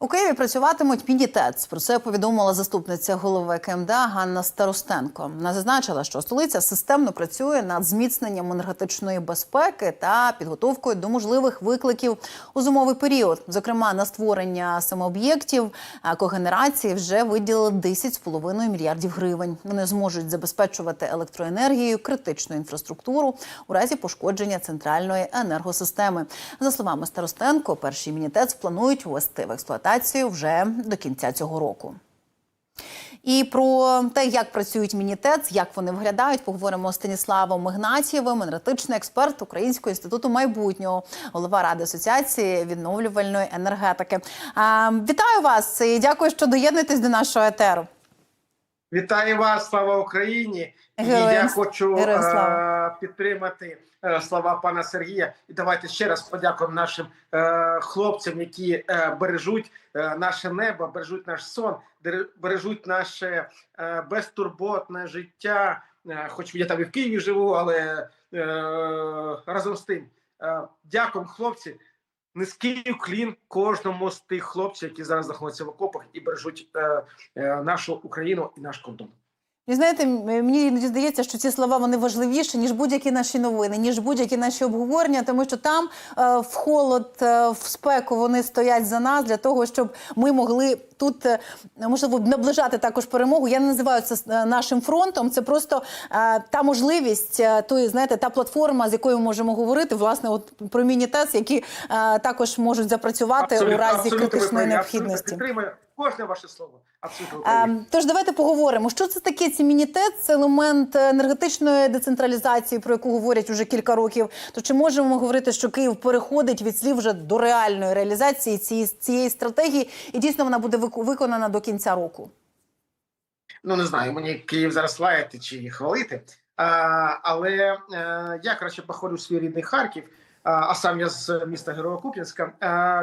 У Києві працюватимуть міні-ТЕЦ. Про це повідомила заступниця голови КМДА Ганна Старостенко. Вона зазначила, що столиця системно працює над зміцненням енергетичної безпеки та підготовкою до можливих викликів у зимовий період. Зокрема, на створення самооб'єктів когенерації вже виділили 10,5 мільярдів гривень. Вони зможуть забезпечувати електроенергією критичну інфраструктуру у разі пошкодження центральної енергосистеми. За словами Старостенко, перший міні-ТЕЦ планують ввести в експлуатацію вже до кінця цього року. І про те, як працюють міні-ТЕЦ, як вони виглядають, поговоримо з Станіславом Ігнатієвим, енергетичний експерт Українського інституту майбутнього, голова ради асоціації відновлювальної енергетики. Вітаю вас і дякую, що доєднуєтесь до нашого етеру. Вітаю вас, слава Україні! Героям- і я хочу героям е, слава. підтримати е, слова пана Сергія. І давайте ще раз подякуємо нашим е, хлопцям, які бережуть наше небо, бережуть наш сон, бережуть наше безтурботне життя. Хоч я там і в Києві живу, але разом з тим дякуємо, хлопці. Низький уклін кожному з тих хлопців, які зараз знаходяться в окопах і бережуть е, е, нашу Україну і наш кордон. І знаєте, мені іноді здається, що ці слова вони важливіші ніж будь-які наші новини, ніж будь-які наші обговорення, тому що там е, в холод, е, в спеку вони стоять за нас для того, щоб ми могли тут е, можливо наближати також перемогу. Я не називаю це е, нашим фронтом. Це просто е, та можливість, тої, знаєте, та платформа, з якою ми можемо говорити, власне, от про міні-тес, які е, також можуть запрацювати у разі абсолютно критичної необхідності. Абсолютно кожне ваше слово. Абсолютно. Ем, Тож давайте поговоримо, що це таке ці мінітет, це елемент енергетичної децентралізації, про яку говорять уже кілька років. То чи можемо ми говорити, що Київ переходить від слів вже до реальної реалізації цієї, цієї стратегії, і дійсно вона буде виконана до кінця року? Ну не знаю, мені Київ зараз лаяти чи хвалити. А, але е, я краще походжу свій рідний Харків. А, а сам я з міста Героя Куп'янська.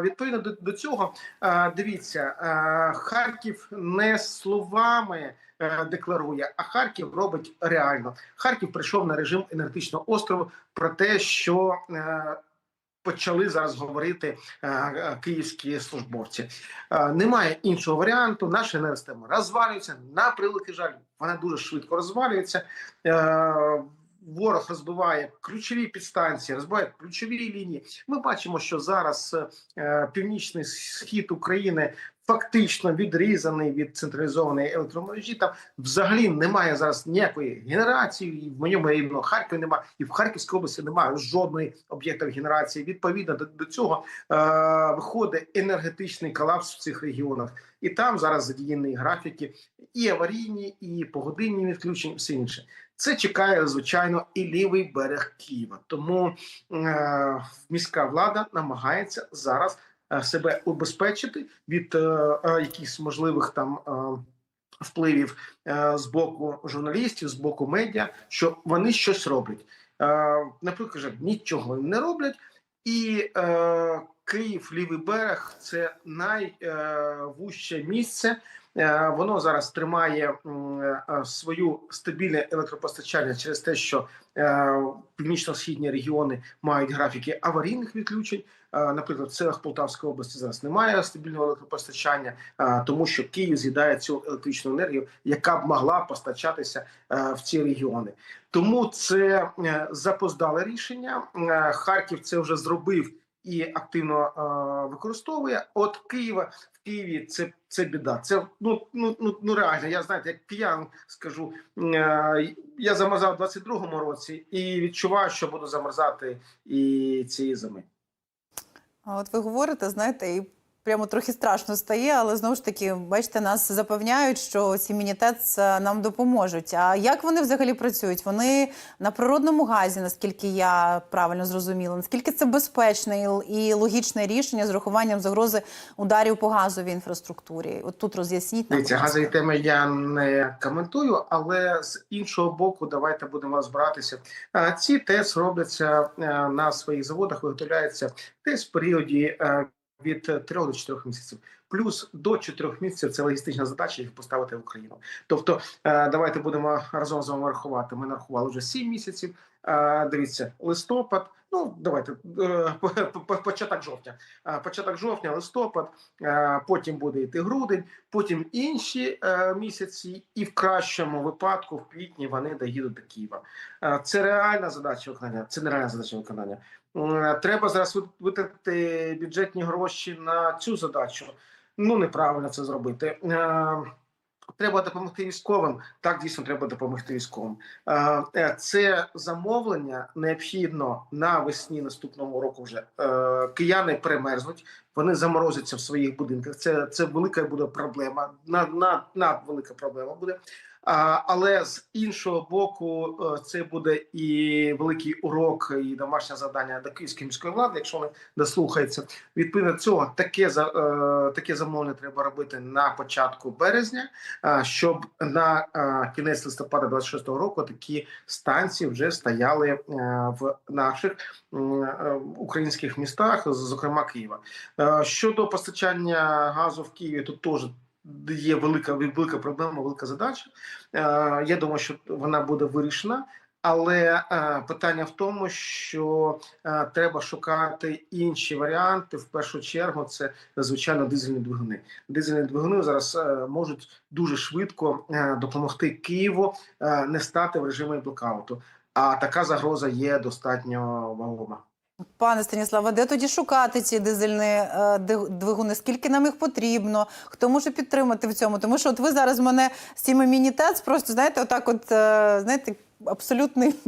Відповідно до, до цього, а, дивіться, а, Харків не словами е, декларує, а Харків робить реально. Харків прийшов на режим енергетичного острову про те, що е, почали зараз говорити е, е, київські службовці. Е, Немає іншого варіанту. Наша енергосистема розвалюється на прилики жаль. Вона дуже швидко розвалюється. Ворог розбиває ключові підстанції, розбиває ключові лінії. Ми бачимо, що зараз е, північний схід України фактично відрізаний від централізованої електромережі. Там взагалі немає зараз ніякої генерації. І в моєму рівно Харкові немає, і в Харківській області немає жодної об'єктів генерації. Відповідно до, до цього е, виходить енергетичний колапс в цих регіонах, і там зараз задіяні графіки і аварійні, і погодинні відключення, все інше. Це чекає звичайно і лівий берег Києва. Тому е, міська влада намагається зараз себе убезпечити від е, е, якихось можливих там. Е, Впливів е, з боку журналістів, з боку медіа, що вони щось роблять. Е, наприклад, нічого не роблять, і е, Київ, лівий берег це найвуще місце. Е, Воно зараз тримає е, свою стабільне електропостачання через те, що е, північно-східні регіони мають графіки аварійних відключень. Наприклад, в селах Полтавської області зараз немає стабільного електропостачання, тому що Київ з'їдає цю електричну енергію, яка б могла постачатися в ці регіони. Тому це запоздале рішення. Харків це вже зробив і активно е, використовує. От Києва в Києві це, це біда. Це ну ну ну ну реально. Я знаєте, як п'ян скажу. Е, я замерзав у 22-му році і відчуваю, що буду замерзати і цієї зими. А от ви говорите, знаєте, і прямо трохи страшно стає, але знову ж таки, бачите, нас запевняють, що ці мінітец е, нам допоможуть. А як вони взагалі працюють? Вони на природному газі, наскільки я правильно зрозуміла, наскільки це безпечне і- логічне рішення з урахуванням загрози ударів по газовій інфраструктурі? От тут роз'ясніть нам. Дивіться, газові теми я не коментую, але з іншого боку, давайте будемо розбиратися. Е, Ці ТЕС робляться е, на своїх заводах, виготовляються десь в періоді від 3 до 4 місяців. Плюс до 4 місяців це логістична задача їх поставити в Україну. Тобто, е, давайте будемо разом з вами рахувати. Ми нарахували вже 7 місяців. Е, Дивіться, листопад. Ну, давайте е, по- по- початок жовтня. Початок жовтня, листопад, потім буде йти грудень, потім інші місяці, і в кращому випадку, в квітні, вони доїдуть до Києва. Це реальна задача виконання. Це нереальна задача виконання. М, Треба зараз вит- витратити бюджетні гроші на цю задачу. Ну неправильно це зробити. Е, Треба допомогти військовим. Так дійсно треба допомогти військовим. Е, е, Це замовлення необхідно навесні наступного року. Вже Е, кияни перемерзнуть, вони заморозяться в своїх будинках. Це це велика буде проблема. Над, над, надвелика проблема буде. Але з іншого боку, е, це буде і великий урок, і домашнє завдання до київської міської влади, якщо вони дослухаються. Відповідно цього таке е, таке замовлення треба робити на початку березня, е, щоб на кінець листопада 26-го року такі станції вже стояли в наших українських містах, зокрема Києва. Щодо постачання газу в Києві, тут теж є велика велика проблема, велика задача. Е, Я думаю, що вона буде вирішена. Але е, питання в тому, що е, треба шукати інші варіанти. В першу чергу, це звичайно дизельні двигуни. Дизельні двигуни зараз можуть дуже швидко допомогти Києву не стати в режимі блокауту. А така загроза є достатньо вагома. Пане Станіславе, де тоді шукати ці дизельні е, двигуни? Скільки нам їх потрібно? Хто може підтримати в цьому? Тому що от ви зараз мене з цими міні-тец просто знаєте, отак, от е, знаєте, абсолютний.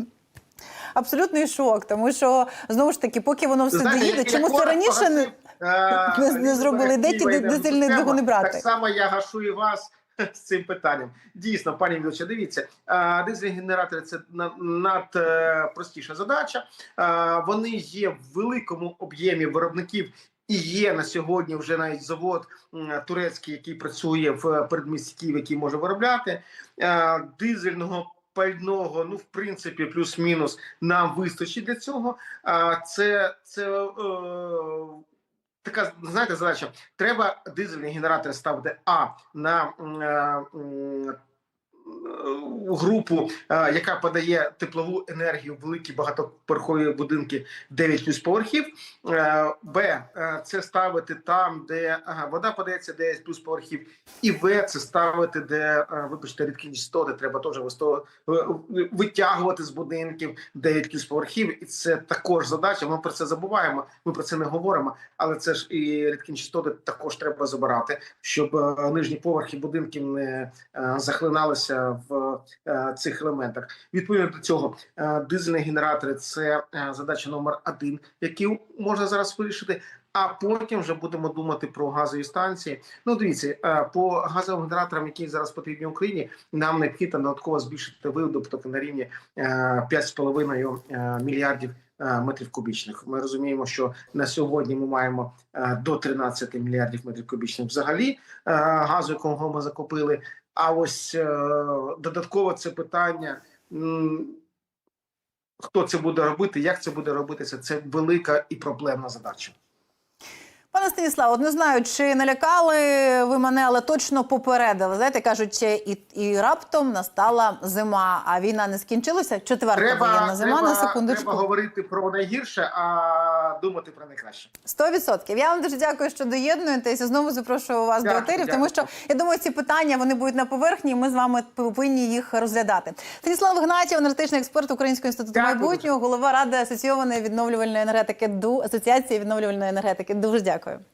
Абсолютний шок, тому що знову ж таки, поки воно все Знаєте, доїде, чому це раніше не, е, не, не зробили? Де ті дизельні двигуни брати? Так само я гашу і вас з цим питанням. Дійсно, пані Вілча, дивіться, дизельні генератори це на- над е, задача. Вони є в великому об'ємі виробників. І є на сьогодні вже навіть завод турецький, який працює в передмісті Києва, який може виробляти дизельного пального. Ну, в принципі, плюс-мінус нам вистачить для цього. А це, це е, така знаєте задача. Треба дизельні генератори ставити а на е, групу, е, яка подає теплову енергію в великі багатоповерхові будинки 9 плюс поверхів. Е, Б е, це ставити там, де вода подається 9 плюс поверхів, і В це ставити, де вибачте, рідкі частоти треба теж витягувати з будинків 9 плюс поверхів, і це також задача. Ми про це забуваємо. Ми про це не говоримо, але це ж і рідкі частоти також треба забирати, щоб нижні поверхи будинків не захлиналися в цих елементах. Відповідно до цього, е, дизельні генератори це е, задача номер один, які можна зараз вирішити. А потім вже будемо думати про газові станції. Ну, дивіться, е, по газовим генераторам, які зараз потрібні Україні, нам необхідно додатково збільшити видобуток на рівні е, 5,5 е, мільярдів е, метрів кубічних. Ми розуміємо, що на сьогодні ми маємо е, до 13 мільярдів метрів кубічних взагалі е, газу, якого ми закупили. А ось е, додатково це питання. Хто це буде робити, як це буде робитися? Це велика і проблемна задача. Пане Станіславе, не знаю, чи налякали ви мене, але точно попередили. Знаєте, кажуть, і, і раптом настала зима, а війна не скінчилася. Четверта воєнна зима на секундочку. треба говорити про найгірше, а думати про найкраще. Сто відсотків. Я вам дуже дякую, що доєднуєтеся. Знову запрошую вас Дякую, до етерів, дякую. тому що я думаю, ці питання вони будуть на поверхні. і Ми з вами повинні їх розглядати. Станіслав Ігнатів, енергетичний експерт Українського інституту Дякую майбутнього, голова ради асоційованої відновлювальної енергетики ДУ Асоціації відновлювальної енергетики. Дуже дякую.